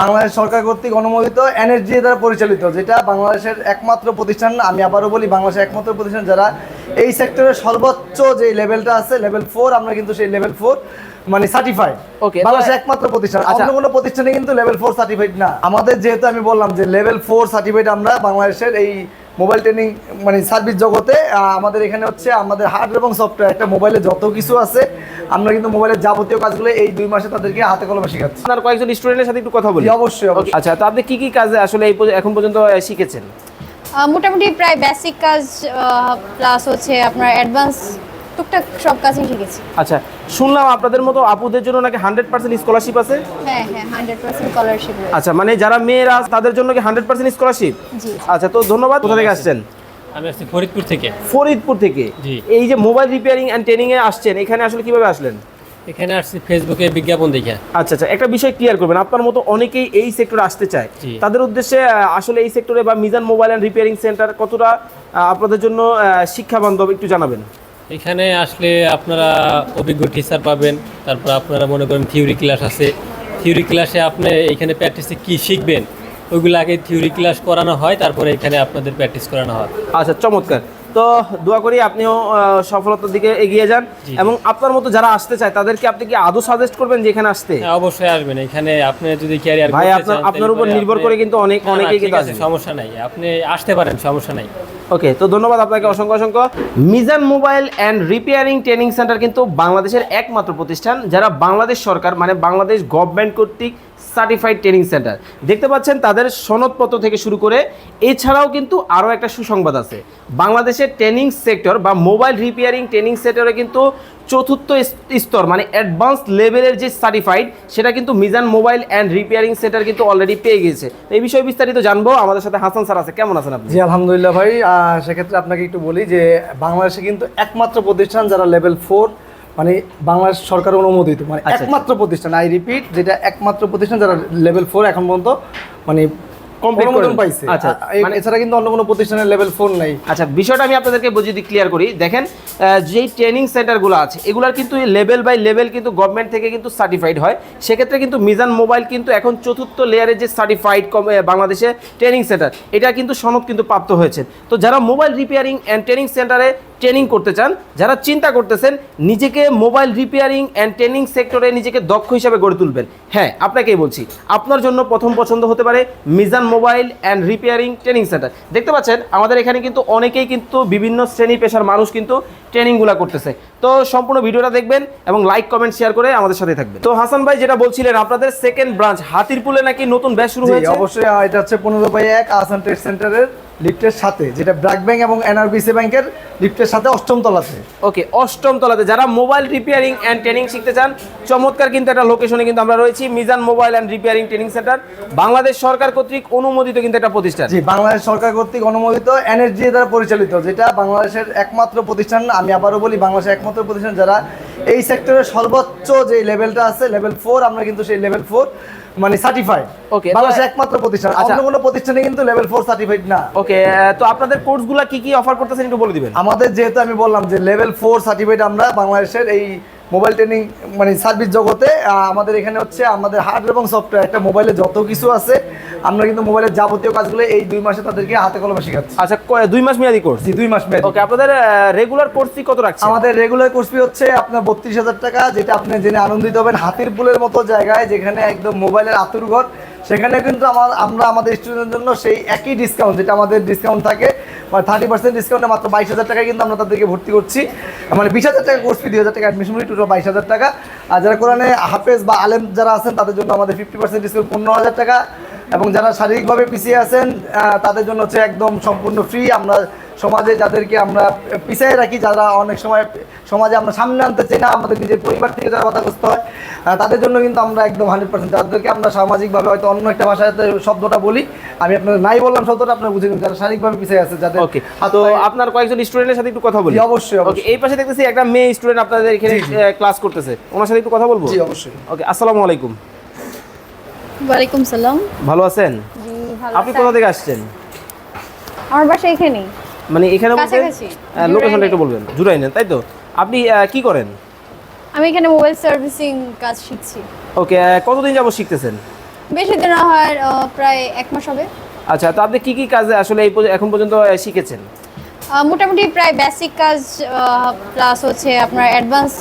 বাংলাদেশ সরকার কর্তৃক অনুমোদিত এনএসজি দ্বারা পরিচালিত যেটা বাংলাদেশের একমাত্র প্রতিষ্ঠান আমি আবারও বলি বাংলাদেশের একমাত্র প্রতিষ্ঠান যারা এই সেক্টরের সর্বোচ্চ যে লেভেলটা আছে লেভেল ফোর আমরা কিন্তু সেই লেভেল ফোর মানে সার্টিফাইড ওকে বাংলাদেশের একমাত্র প্রতিষ্ঠান। আচ্ছা। অন্য কোনো প্রতিষ্ঠানে কিন্তু লেভেল ফোর সার্টিফাইড না। আমাদের যেহেতু আমি বললাম যে লেভেল ফোর সার্টিফাইড আমরা বাংলাদেশের এই মোবাইল ট্রেনিং মানে সার্ভিস জগতে আমাদের এখানে হচ্ছে আমাদের হার্ড এবং সফটওয়্যার একটা মোবাইলে যত কিছু আছে আমরা কিন্তু মোবাইলের যাবতীয় কাজগুলো এই দুই মাসে তাদেরকে হাতে কলমে শেখাচ্ছি। আপনার কয়েকজন স্টুডেন্টের সাথে একটু কথা বলি। অবশ্যই, অবশ্যই। আচ্ছা তো আপনি কি কি কাজে আসলে এই এখন পর্যন্ত শিখেছেন? মোটামুটি প্রায় বেসিক কাজ প্লাস হচ্ছে আপনার অ্যাডভান্স টুকটাক সব কাজই শিখেছি আচ্ছা শুনলাম আপনাদের মতো আপুদের জন্য নাকি হান্ড্রেড পার্সেন্ট স্কলারশিপ আছে? হ্যাঁ হ্যাঁ হান্ড্রেড পার্সেন্ট স্কলারশিপ আচ্ছা মানে যারা মেয়েরা তাদের জন্য কি হান্ড্রেড পার্সেন্ট স্কলারশিপ জি। আচ্ছা তো ধন্যবাদ। কোথা থেকে আসছেন? আমি আসছি ফরিদপুর থেকে। ফরিদপুর থেকে? এই যে মোবাইল রিপেয়ারিং অ্যান্ড ট্রেনিং এ আসছেন এখানে আসলে কীভাবে আসলেন? এখানে আসছি ফেসবুকে বিজ্ঞাপন দেখে। আচ্ছা আচ্ছা একটা বিষয় ক্লিয়ার করবেন। আপনার মতো অনেকেই এই সেক্টরে আসতে চায়। তাদের উদ্দেশ্যে আসলে এই সেক্টরে বা Mizan mobile and repairing center কতটা আপনাদের জন্য শিক্ষা বান্ধব একটু জানাবেন। এখানে আসলে আপনারা অভিজ্ঞ টিচার পাবেন তারপর আপনারা মনে করেন থিওরি ক্লাস আছে। থিওরি ক্লাসে আপনি এখানে প্র্যাকটিসে কি শিখবেন? ওইগুলো আগে থিওরি ক্লাস করানো হয় তারপরে এখানে আপনাদের প্র্যাকটিস করানো হয়। আচ্ছা চমৎকার। তো দোয়া করি আপনিও সফলতার দিকে এগিয়ে যান এবং আপনার মতো যারা আসতে চায় তাদেরকে আপনি কি আদৌ সাজেস্ট করবেন যে এখানে আসতে? হ্যাঁ, অবশ্যই আসবেন। এখানে আপনি যদি ক্যারিয়ার ভাই, আপনার- আপনার উপর নির্ভর করে কিন্তু অনেক- অনেকেই কিন্তু আসবে। সমস্যা নাই। আপনি আসতে পারেন সমস্যা নাই। ওকে, তো ধন্যবাদ আপনাকে অসংখ্য অসংখ্য। Mizan mobile and repairing training center কিন্তু বাংলাদেশের একমাত্র প্রতিষ্ঠান, যারা বাংলাদেশ সরকার মানে বাংলাদেশ গভর্নমেন্ট কর্তৃক সার্টিফাইড ট্রেনিং সেন্টার দেখতে পাচ্ছেন, তাদের সনদপত্র থেকে শুরু করে এছাড়াও কিন্তু আরও একটা সুসংবাদ আছে। বাংলাদেশের ট্রেনিং সেক্টর বা মোবাইল রিপেয়ারিং ট্রেনিং সেক্টরে কিন্তু চতুর্থ স্তর মানে অ্যাডভান্স লেভেলের যে সার্টিফাইড সেটা কিন্তু Mizan mobile and repairing center কিন্তু অলরেডি পেয়ে গিয়েছে। তো এই বিষয়ে বিস্তারিত জানব। আমাদের সাথে হাসান স্যার আছে। কেমন আছেন আপনি? জি, আলহামদুলিল্লাহ ভাই। সেক্ষেত্রে আপনাকে একটু বলি যে, বাংলাদেশে কিন্তু একমাত্র প্রতিষ্ঠান যারা লেভেল ফোর মানে বাংলাদেশ সরকার অনুমোদিত মানে আচ্ছা, আচ্ছা। একমাত্র প্রতিষ্ঠান আই রিপিট যেটা একমাত্র প্রতিষ্ঠান যারা লেভেল ফোর এখন পর্যন্ত মানে। পাইছে। আচ্ছা, মানে- এছাড়া কিন্তু অন্য কোনো প্রতিষ্ঠানের লেভেল ফোর নাই। আচ্ছা বিষয়টা আমি আপনাদেরকে যদি ক্লিয়ার করি। দেখেন যেই ট্রেনিং সেন্টারগুলো আছে এগুলার কিন্তু লেভেল বাই লেভেল কিন্তু গভর্নমেন্ট থেকে কিন্তু সার্টিফাইড হয়। সেক্ষেত্রে কিন্তু মিজান মোবাইল কিন্তু এখন চতুর্থ লেয়ারের যে সার্টিফাইড বাংলাদেশে ট্রেনিং সেন্টার এটা কিন্তু সনদ কিন্তু প্রাপ্ত হয়েছে। তো যারা মোবাইল রিপেয়ারিং অ্যান্ড ট্রেনিং সেন্টারে ট্রেনিং করতে চান যারা চিন্তা করতেছেন নিজেকে মোবাইল রিপেয়ারিং অ্যান্ড ট্রেনিং সেক্টরে নিজেকে দক্ষ হিসাবে গড়ে তুলবেন। হ্যাঁ আপনাকেই বলছি আপনার জন্য প্রথম পছন্দ হতে পারে Mizan mobile and repairing training center দেখতে পাচ্ছেন আমাদের এখানে কিন্তু অনেকেই কিন্তু বিভিন্ন শ্রেণি পেশার মানুষ কিন্তু ট্রেনিংগুলো করতেছে। তো সম্পূর্ণ ভিডিওটা দেখবেন এবং লাইক কমেন্ট শেয়ার করে আমাদের সাথে থাকবেন। তো হাসান ভাই যেটা বলছিলেন আপনাদের সেকেন্ড ব্রাঞ্চ হাতিরপুলে নাকি নতুন ব্যাচ শুরু হয়েছে? অবশ্যই এটা হচ্ছে পনেরো বাই এক আসান ট্রেড সেন্টারের লিফটের সাথে যেটা ব্র্যাক ব্যাংক এবং এনআরবিসি ব্যাংকের লিফটের সাথে অষ্টম তলাতে। ওকে অষ্টম তলাতে। যারা মোবাইল রিপেয়ারিং অ্যান্ড ট্রেনিং শিখতে চান চমৎকার কিন্তু একটা লোকেশনে কিন্তু আমরা রয়েছি Mizan mobile and repairing training center Bangladesh সরকার কর্তৃক অনুমোদিত কিন্তু একটা প্রতিষ্ঠান। জি বাংলাদেশ সরকার কর্তৃক অনুমোদিত এনএসজি দ্বারা পরিচালিত যেটা বাংলাদেশের একমাত্র প্রতিষ্ঠান আমি আবারও বলি বাংলাদেশের একমাত্র প্রতিষ্ঠান যারা এই সেক্টরের সর্বোচ্চ যে লেভেলটা আছে লেভেল ফোর আমরা কিন্তু সেই লেভেল ফোর মানে সার্টিফাইড তো- বাংলাদেশের একমাত্র প্রতিষ্ঠান। আচ্ছা। অন্য কোনো প্রতিষ্ঠানে কিন্তু লেভেল ফোর সার্টিফাইড না। ওকে তো আপনাদের কোর্সগুলো কি কি অফার করতেছেন একটু বলে দিবেন। আমাদের যেহেতু আমি বললাম যে লেভেল ফোর সার্টিফাইড আমরা বাংলাদেশের এই মোবাইল ট্রেনিং মানে সার্ভিস জগতে আমাদের এখানে হচ্ছে আমাদের হার্ডওয়্যার এবং সফটওয়্যার একটা মোবাইলে যত কিছু আছে আমরা কিন্তু মোবাইলের যাবতীয় কাজগুলো এই দুই মাসে তাদেরকে হাতে কলমে শেখাচ্ছি। আচ্ছা দুই মাস মেয়াদি কোর্স? জি দুই মাস মেয়াদি। ওকে আপনাদের রেগুলার কোর্স ফি কত রাখছে আমাদের রেগুলার কোর্স ফি হচ্ছে আপনার বত্রিশ হাজার টাকা যেটা আপনি জেনে আনন্দিত হবেন হাতির পুলের মতো জায়গায় যেখানে একদম মোবাইলের আতুর ঘর সেখানে কিন্তু আমার আমরা আমাদের স্টুডেন্টের জন্য সেই একই ডিসকাউন্ট যেটা আমাদের ডিসকাউন্ট থাকে মানে থার্টি পার্সেন্ট ডিসকাউন্টে মাত্র বাইশ হাজার টাকায় কিন্তু আমরা তাদেরকে ভর্তি করছি। মানে বিশ হাজার টাকা কোর্স ফি দুই হাজার টাকা অ্যাডমিশন ফি টোটাল বাইশ হাজার টাকা। আর যারা কোরআনে হাফেজ বা আলেম যারা আছেন তাদের জন্য আমাদের ফিফটি পার্সেন্ট ডিসকাউন্ট পনেরো হাজার টাকা। এবং যারা শারীরিকভাবে পিছিয়ে আছেন তাদের জন্য হচ্ছে একদম সম্পূর্ণ ফ্রি আমরা সমাজে যাদেরকে আমরা পিছিয়ে রাখি যারা অনেক সময় সমাজে আমরা সামনে আনতে চাই না আমাদের নিজের পরিবার থেকে যারা বাধাগ্রস্ত হয় তাদের জন্য কিন্তু আমরা একদম হান্ড্রেড পার্সেন্ট তাদেরকে আমরা সামাজিকভাবে হয়তো অন্য একটা ভাষায় শব্দটা বলি আমি আপনার নাই বললাম শব্দটা আপনার বুঝে নিন যারা শারীরিকভাবে পিছিয়ে আছে যাদের ওকে তো আপনার কয়েকজন স্টুডেন্টের সাথে একটু কথা বলি। অবশ্যই, ওকে অবশ্যই। এই পাশে দেখতেছি একটা মেয়ে স্টুডেন্ট আপনাদের এখানে। ক্লাস করতেছে। ওনার সাথে একটু কথা বলব? জি অবশ্যই। ওকে আসসালামু আলাইকুম। ওয়ালাইকুম সালাম। ভালো আছেন? আপনি কোথা থেকে আসছেন? আমার বাসা এখানেই। মানে এখানে বলতে লোকেশনটা একটু বলবেন। জুরাই নেন তাই তো? আপনি কি করেন? আমি এখানে মোবাইল সার্ভিসিং কাজ শিখছি। ওকে কতদিন যাবত শিখতেছেন? বেশি দিন না হয় প্রায় এক মাস হবে। আচ্ছা তো আপনি কি কি কাজে আসলে এই এখন পর্যন্ত শিখেছেন? মোটামুটি প্রায় বেসিক কাজ প্লাস হচ্ছে আপনার অ্যাডভান্স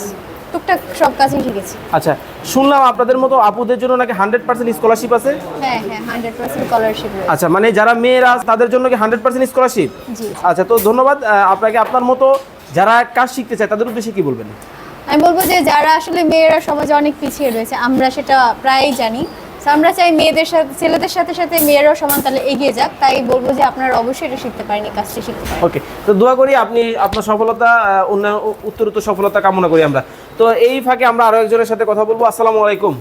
টুকটাক সব কাজই শিখেছি। আচ্ছা শুনলাম আপনাদের মতো আপুদের জন্য নাকি হান্ড্রেড পার্সেন্ট স্কলারশিপ আছে? হ্যাঁ হ্যাঁ হান্ড্রেড পার্সেন্ট স্কলারশিপ আচ্ছা মানে যারা মেয়েরা তাদের জন্য কি হান্ড্রেড পার্সেন্ট স্কলারশিপ জি আচ্ছা তো ধন্যবাদ আপনাকে আপনার মতো যারা কাজ শিখতে চায় তাদের উদ্দেশ্যে কি বলবেন? আমি বলব যে যারা আসলে মেয়েরা সমাজে অনেক পিছিয়ে রয়েছে আমরা সেটা প্রায়ই জানি। আমরা চাই মেয়েদের সাথে ছেলেদের সাথে সাথে মেয়েরাও সমান তাহলে এগিয়ে যাক। তাই বলব যে আপনারা অবশ্যই এটা শিখতে পারেন এই কাজটি শিখতে পারেন। ওকে তো দোয়া করি আপনি আপনার সফলতা উ- উত্তরোত্তর সফলতা কামনা করি আমরা। তো এই ফাঁকে আমরা আরও একজনের সাথে কথা বলব। আসসালামু আলাইকুম।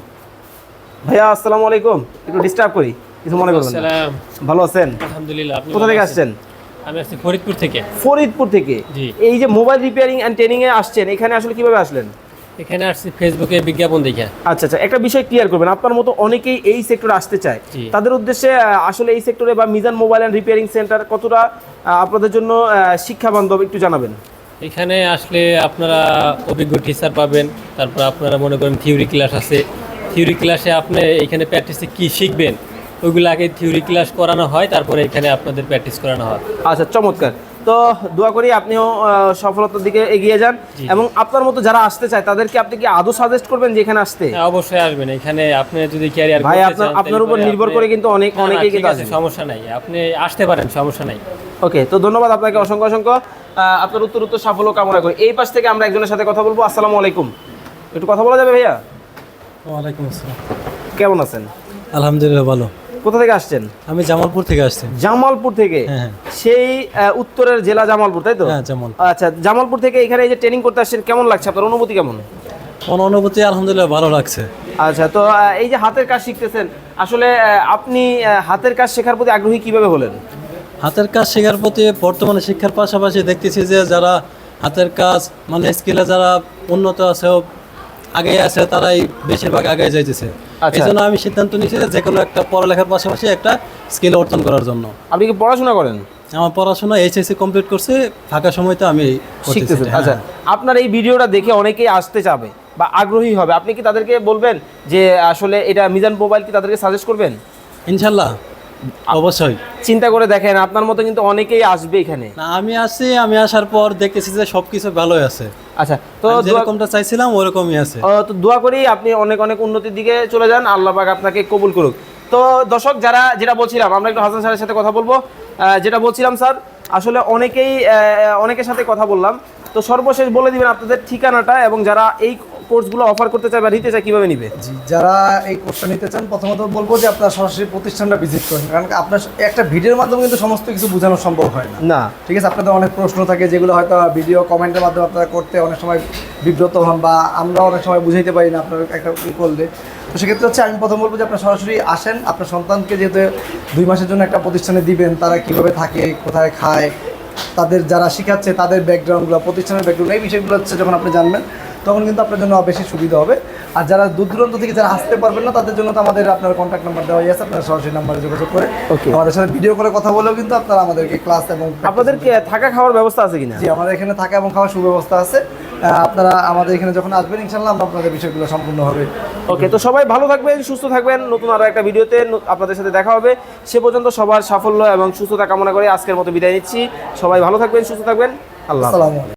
ভাইয়া আসসালামু আলাইকুম। একটু ডিস্টার্ব করি কিছু মনে করবেন ভালো আছেন? আলহামদুলিল্লাহ আপনি কোথা থেকে আসছেন? আমি আসছি ফরিদপুর থেকে। ফরিদপুর থেকে। এই যে মোবাইল রিপেয়ারিং অ্যান্ড ট্রেনিং এ আসছেন এখানে আসলে কীভাবে আসলেন? এখানে আসছি ফেসবুকে বিজ্ঞাপন দেখে। আচ্ছা আচ্ছা একটা বিষয় ক্লিয়ার করবেন। আপনার মতো অনেকেই এই সেক্টরে আসতে চায়। তাদের উদ্দেশ্যে আসলে এই সেক্টরে বা Mizan mobile and repairing center কতটা আপনাদের জন্য শিক্ষা বান্ধব একটু জানাবেন। এখানে আসলে আপনারা অভিজ্ঞ টিচার পাবেন তারপর আপনারা মনে করেন থিওরি ক্লাস আছে। থিওরি ক্লাসে আপনি এখানে প্র্যাকটিসে কি শিখবেন? ওইগুলো আগে থিওরি ক্লাস করানো হয় তারপরে এখানে আপনাদের প্র্যাকটিস করানো হয়। আচ্ছা চমৎকার। তো দোয়া করি আপনিও সফলতার দিকে এগিয়ে যান এবং আপনার মতো যারা আসতে চায় তাদেরকে আপনি কি আদৌ সাজেস্ট করবেন যে এখানে আসতে? হ্যাঁ, অবশ্যই আসবেন। এখানে আপনি যদি ক্যারিয়ার ভাই, আপনার- আপনার উপর নির্ভর করে কিন্তু অনেক- অনেকেই কিন্তু সমস্যা নাই। আপনি আসতে পারেন সমস্যা নাই। ওকে তো ধন্যবাদ আপনাকে অসংখ্য অসংখ্য। আপনার উত্তর উত্তর সাফল্য কামনা করি। এই পাশ থেকে আমরা একজনের সাথে কথা বলব। আসসালামু আলাইকুম। একটু কথা বলা যাবে ভাইয়া? ওয়ালাইকুম আসসালাম। কেমন আছেন? আলহামদুলিল্লাহ ভালো। কোথা থেকে আসছেন? আমি জামালপুর থেকে আসছি। জামালপুর থেকে? হ্যাঁ, হ্যাঁ। সেই উত্তরের জেলা জামালপুর তাই তো? হ্যাঁ, জামালপুর। আচ্ছা জামালপুর থেকে এখানে এই যে ট্রেনিং করতে আসছেন কেমন লাগছে? আপনার অনুভূতি কেমন? আমার অনুভূতি আলহামদুলিল্লাহ ভালো লাগছে। আচ্ছা তো এই যে হাতের কাজ শিখতেছেন আসলে আপনি হাতের কাজ শেখার প্রতি আগ্রহী কীভাবে হলেন? হাতের কাজ শেখার প্রতি বর্তমানে শিক্ষার পাশাপাশি দেখতেছি যে যারা হাতের কাজ মানে স্কিলে যারা উন্নত আছে আগে আছে তারাই বেশিরভাগ আগে যাইতেছে। আচ্ছা। এই জন্য আমি সিদ্ধান্ত নিয়েছি যে কোনো একটা পড়ালেখার পাশাপাশি একটা স্কিল অর্জন করার জন্য। আপনি কি পড়াশোনা করেন? আমার পড়াশোনা এইচএসসি কমপ্লিট করছে ফাঁকা সময় তো আমি। শিখতেছেন হ্যাঁ। আচ্ছা। আপনার এই ভিডিওটা দেখে অনেকেই আসতে চাবে বা আগ্রহী হবে। আপনি কি তাদেরকে বলবেন যে আসলে এটা মিজান মোবাইল কি তাদেরকে সাজেস্ট করবেন? ইনশাল্লাহ। অবশ্যই। চিন্তা করে দেখেন আপনার মতো কিন্তু অনেকেই আসবে এখানে। না আমি আসছি আমি আসার পর দেখতেছি যে সবকিছু ভালোই আছে। আচ্ছা তো তো যেরকমটা চাইছিলাম ওরকমই আছে। তো দোয়া করি আপনি অনেক অনেক উন্নতির দিকে চলে যান আল্লাহ পাক আপনাকে কবুল করুক। তো দর্শক যারা যেটা বলছিলাম আমরা একটু হাসান স্যারের সাথে কথা বলব। যেটা বলছিলাম স্যার আসলে অনেকেই অনেকের সাথে কথা বললাম। তো সর্বশেষ বলে দিবেন আপনাদের ঠিকানাটা এবং যারা এই কোর্সগুলো অফার করতে চায় বা নিতে চায় কীভাবে নিবে? জি যারা এই কোর্সটা নিতে চান প্রথমত বলব যে আপনার সরাসরি প্রতিষ্ঠানটা ভিজিট করেন। কারণ আপনার একটা ভিডিওর মাধ্যমে কিন্তু সমস্ত কিছু বোঝানো সম্ভব হয় না। না। ঠিক আছে আপনাদের অনেক প্রশ্ন থাকে যেগুলো হয়তো ভিডিও কমেন্টের মাধ্যমে আপনারা করতে অনেক সময় বিব্রত হন বা আমরা অনেক সময় বুঝাইতে পারি না আপনার একটা ই করলে। তো সেক্ষেত্রে হচ্ছে আমি প্রথম বলব যে আপনার সরাসরি আসেন আপনার সন্তানকে যেহেতু দুই মাসের জন্য একটা প্রতিষ্ঠানে দিবেন তারা কীভাবে থাকে কোথায় খায় তাদের যারা শেখাচ্ছে তাদের ব্যাকগ্রাউন্ডগুলো প্রতিষ্ঠানের ব্যাকগ্রাউন্ড এই বিষয়গুলো হচ্ছে যখন আপনি জানবেন তখন কিন্তু আপনার জন্য বেশি সুবিধা হবে। আর যারা দূর দূরান্ত থেকে যারা আসতে পারবেন না তাদের জন্য তো আমাদের আপনার কন্ট্যাক্ট নাম্বার দেওয়া আছে আপনারা সরাসরি নাম্বারে যোগাযোগ করে. আমাদের সাথে ভিডিও করে কথা বলেও কিন্তু আপনারা আমাদেরকে ক্লাস এবং আপনাদের থাকা খাওয়ার ব্যবস্থা আছে কিনা? জি আমাদের এখানে থাকা এবং খাওয়ার সুব্যবস্থা আছে। আপনারা আমাদের এখানে যখন আসবেন ইনশাল্লাহ আমরা আপনাদের বিষয়গুলো সম্পূর্ণ হবে। ওকে তো সবাই ভালো থাকবেন সুস্থ থাকবেন। নতুন আরও একটা ভিডিওতে আপনাদের সাথে দেখা হবে। সে পর্যন্ত সবার সাফল্য এবং সুস্থতা কামনা করে আজকের মতো বিদায় নিচ্ছি। সবাই ভালো থাকবেন সুস্থ থাকবেন। আল্লাহ হাফেজ। আসসালামু আলাইকুম।